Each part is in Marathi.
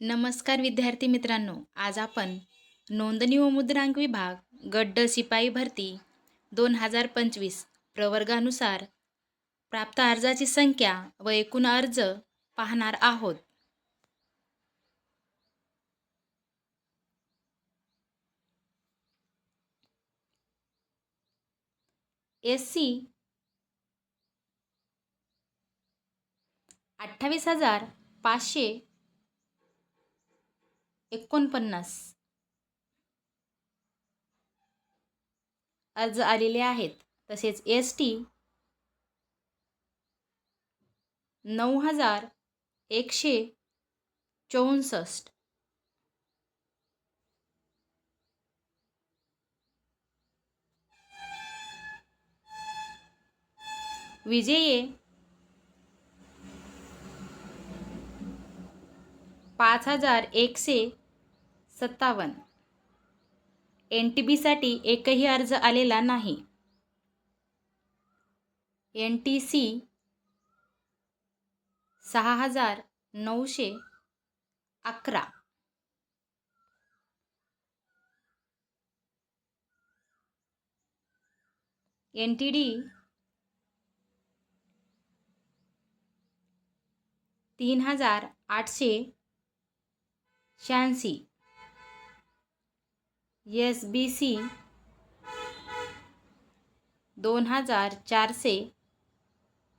नमस्कार विद्यार्थी मित्रांनो आज आपण नोंदणी व मुद्रांक विभाग गड्ड शिपाई भरती दोन हजार पंचवीस प्रवर्गानुसार प्राप्त अर्जाची संख्या व एकूण अर्ज पाहणार आहोत. एस सी अठ्ठावीस हजार पाचशे एकोणपन्नास. अर्ज आलेले आहेत. तसेच एस टी नऊ हजार एकशे चौसष्ट. विजये पाच हजार एकशे सत्तावन्न. एन टी बीसाठी एकही अर्ज आलेला नाही. एन टी सी सहा हजार नऊशे अकरा. एन टी डी तीन हजार आठशे शहाऐंशी. एस बी सी दोन हजार चारशे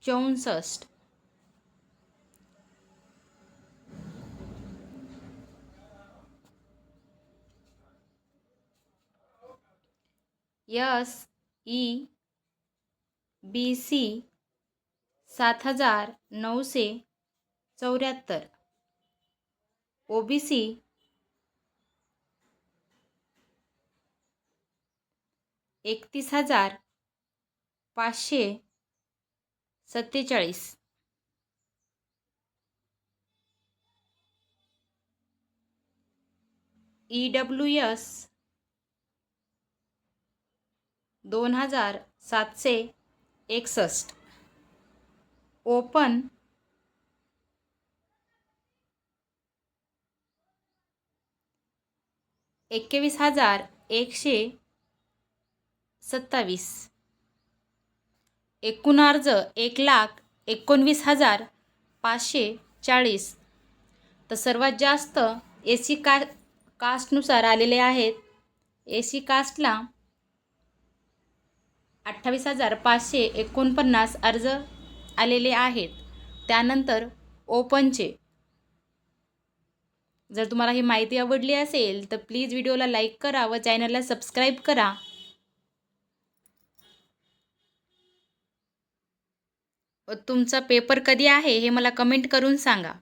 चौसष्ट. यस ई बी सी सात हजार नऊशे चौऱ्याहत्तर. ओ बी सी एकतीस हजार पाचशे सत्तेचाळीस. ई डब्ल्यू एस दोन हजार सातशे एकसष्ट. ओपन एकवीस हजार एकशे सत्तावीस. एकूण अर्ज एक लाख एकोणवीस हजार पाचशे चाळीस. तर सर्वात जास्त ए सी का कास्टनुसार आलेले आहेत. ए सी कास्टला अठ्ठावीस हजार पाचशे एकोणपन्नास अर्ज आलेले आहेत. त्यानंतर ओपनचे जर तुम्हाला ही माहिती आवडली असेल तर प्लीज व्हिडिओला लाईक करा व चॅनलला सबस्क्राईब करा. व तुमचा पेपर कधी आहे हे मला कमेंट करून सांगा.